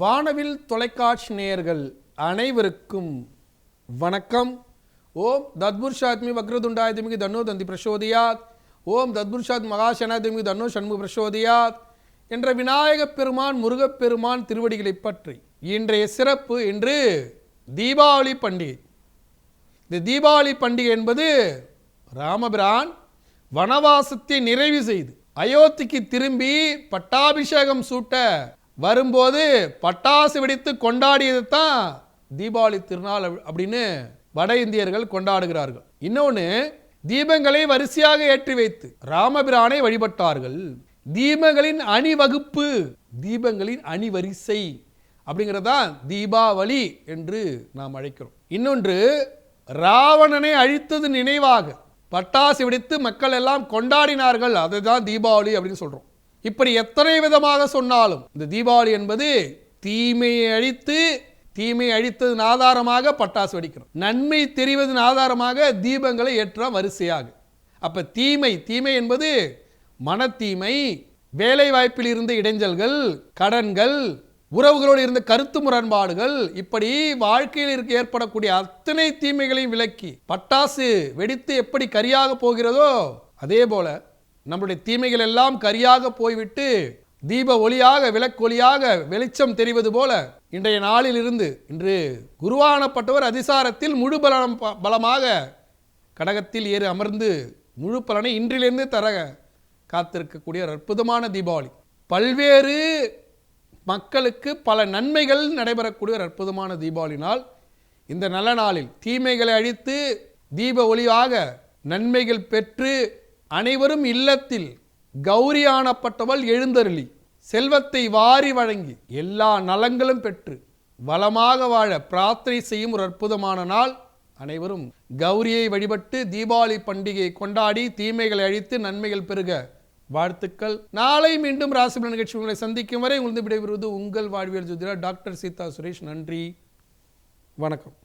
வானவில் தொலைக்காட்சி நேயர்கள் அனைவருக்கும் வணக்கம். ஓம் தத்புருஷாத்மி வக்ரதுண்டாயதிமிகி தன்னோ தந்தி பிரசோதியாத். ஓம் தத்புருஷாத் மகாசனாதிமிகி தன்னோ சண்முக பிரசோதியாத். என்ற விநாயகப் பெருமான் முருகப் பெருமான் திருவடிகளை பற்றி இன்றைய சிறப்பு இன்று தீபாவளி பண்டிகை. இந்த தீபாவளி பண்டிகை என்பது ராமபிரான் வனவாசத்தை நிறைவு செய்து அயோத்திக்கு திரும்பி பட்டாபிஷேகம் சூட்ட வரும்போது பட்டாசு வெடித்து கொண்டாடியது தான் தீபாவளி திருநாள் அப்படின்னு வட இந்தியர்கள் கொண்டாடுகிறார்கள். இன்னொன்று தீபங்களை வரிசையாக ஏற்றி வைத்து ராமபிரானை வழிபட்டார்கள். தீபங்களின் அணிவகுப்பு தீபங்களின் அணிவரிசை அப்படிங்கிறதான் தீபாவளி என்று நாம் அழைக்கிறோம். இன்னொன்று ராவணனை அழித்தது நினைவாக பட்டாசு வெடித்து மக்கள் எல்லாம் கொண்டாடினார்கள். அதுதான் தீபாவளி அப்படின்னு சொல்கிறோம் இப்படி எத்தனை விதமாக சொன்னாலும் இந்த தீபாவளி என்பது தீமையை அழித்து தீமையை அழித்ததன் ஆதாரமாக பட்டாசு வெடிக்கிறோம். நன்மை தெரிவதன் ஆதாரமாக தீபங்களை ஏற்ற வரிசையாக. அப்போ தீமை தீமை என்பது மனத்தீமை வேலை வாய்ப்பில் இருந்த இடைஞ்சல்கள் கடன்கள் உறவுகளோடு இருந்த கருத்து முரண்பாடுகள் இப்படி வாழ்க்கையில் இருக்க ஏற்படக்கூடிய அத்தனை தீமைகளையும் விலக்கி பட்டாசு வெடித்து எப்படி கரியாக போகிறதோ அதே போல நம்முடைய தீமைகள் எல்லாம் கரியாக போய்விட்டு தீப ஒளியாக விளக்கொலியாக வெளிச்சம் தெரிவது போல இன்றைய நாளில் இருந்து இன்று குருவானப்பட்டவர் அதிசாரத்தில் முழு பலம் பலமாக கடகத்தில் ஏறி அமர்ந்து முழு பலனை இன்றிலிருந்து தர காத்திருக்கக்கூடிய ஒரு அற்புதமான தீபாவளி. பல்வேறு மக்களுக்கு பல நன்மைகள் நடைபெறக்கூடிய ஒரு அற்புதமான தீபாவளி நாள். இந்த நல்ல நாளில் தீமைகளை அழித்து தீப ஒளியாக நன்மைகள் பெற்று அனைவரும் இல்லத்தில் கௌரியானப்பட்டவள் எழுந்தருளி செல்வத்தை வாரி வழங்கி எல்லா நலங்களும் பெற்று வளமாக வாழ பிரார்த்தனை செய்யும் ஒரு அற்புதமான நாள். அனைவரும் கௌரியை வழிபட்டு தீபாவளி பண்டிகையை கொண்டாடி தீமைகளை அழித்து நன்மைகள் பெருக வாழ்த்துக்கள். நாளை மீண்டும் ராசிபலன் நிகழ்ச்சி உங்களை சந்திக்கும் வரை உங்களுக்கு விடைபெறுவது உங்கள் வாழ்வியல் ஜோதிடர் டாக்டர் சீதா சுரேஷ். நன்றி. வணக்கம்.